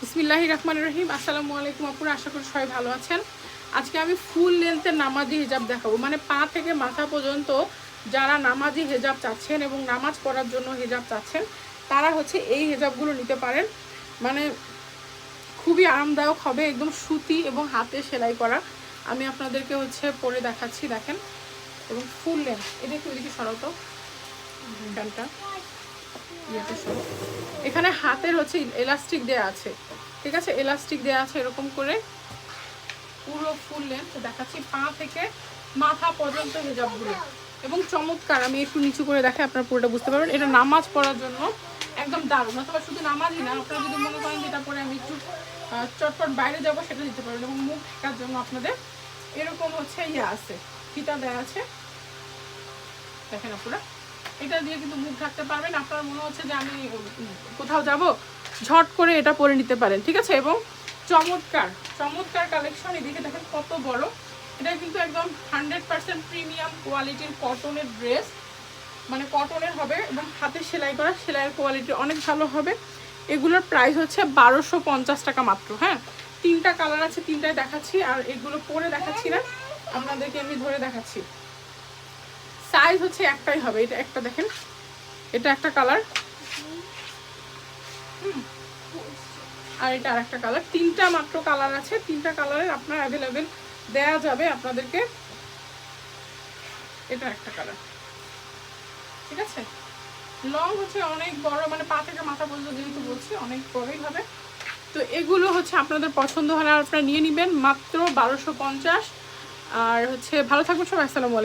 বিসমিল্লাহি রহমান রহিম। আসসালামু আলাইকুম আপুরা, আশা করি সবাই ভালো আছেন। আজকে আমি ফুল লেন্থের নামাজি হিজাব দেখাবো। মানে পা থেকে মাথা পর্যন্ত যারা নামাজি হেজাব চাচ্ছেন এবং নামাজ পড়ার জন্য হেজাব চাচ্ছেন, তারা হচ্ছে এই হেজাবগুলো নিতে পারেন। মানে খুবই আরামদায়ক হবে, একদম সুতি এবং হাতে সেলাই করা। আমি আপনাদেরকে হচ্ছে পরে দেখাচ্ছি, দেখেন। এবং ফুল লেন্থ এটা একটু এদিকে সরাতো ইয়েতে সরো এখানে হাতের হচ্ছে এলাস্টিক দেয়া আছে, ঠিক আছে? এলাস্টিক দেয়া আছে এরকম করে। পুরো ফুল লেন্থ দেখাচ্ছি, পা থেকে মাথা পর্যন্ত হেজাবগুলো এবং চমৎকার, আমি একটু নিচু করে দেখে আপনারা পুরোটা বুঝতে পারবেন। এটা নামাজ পড়ার জন্য একদম দারুণ। অথবা শুধু নামাজই না, আপনারা যদি মনে করেন যেটা পরে আমি একটু চটপট বাইরে যাব, সেটা দিতে পারবেন। এবং মুখ ঢাকার জন্য আপনাদের এরকম হচ্ছে ইয়ে আছে, ফিতা দেওয়া আছে। দেখেন আপনারা। এটা দিয়ে কিন্তু মুখ ঢাকতে পারবেন। আপনার মনে হচ্ছে যে আমি কোথাও যাব, ঝট করে এটা পরে নিতে পারেন, ঠিক আছে? এবং চমৎকার চমৎকার কালেকশন এদিকে দেখেন কত বড়। এটা কিন্তু একদম হান্ড্রেড পার্সেন্ট প্রিমিয়াম কোয়ালিটির কটনের ড্রেস মানে কটনের হবে এবং হাতে সেলাই করা, সেলাইয়ের কোয়ালিটি অনেক ভালো হবে। এগুলোর প্রাইস হচ্ছে বারোশো পঞ্চাশ টাকা মাত্র হ্যাঁ? তিনটা কালার আছে তিনটায় দেখাচ্ছি, আর এগুলো পরে দেখাচ্ছি না। আপনাদেরকে আমি ধরে দেখাচ্ছি। সাইজ হচ্ছে একটাই হবে। এটা একটা দেখেন। এটা একটা কালার আর এটা আরেকটা কালার তিনটা মাত্র কালার আছে। তিনটা কালারের আপনার অ্যাভেলেবেল দেয়া যাবে আপনাদেরকে। এটা একটা কালার ঠিক আছে? লং হচ্ছে অনেক বড় মানে পা থেকে মাথা পর্যন্ত যেহেতু বলছি, অনেক বড়ই হবে। তো এগুলো হচ্ছে আপনাদের পছন্দ হলে আপনারা নিয়ে নেবেন। মাত্র বারোশো পঞ্চাশ। আর হচ্ছে ভালো থাকবেন সবাই। আসসালামু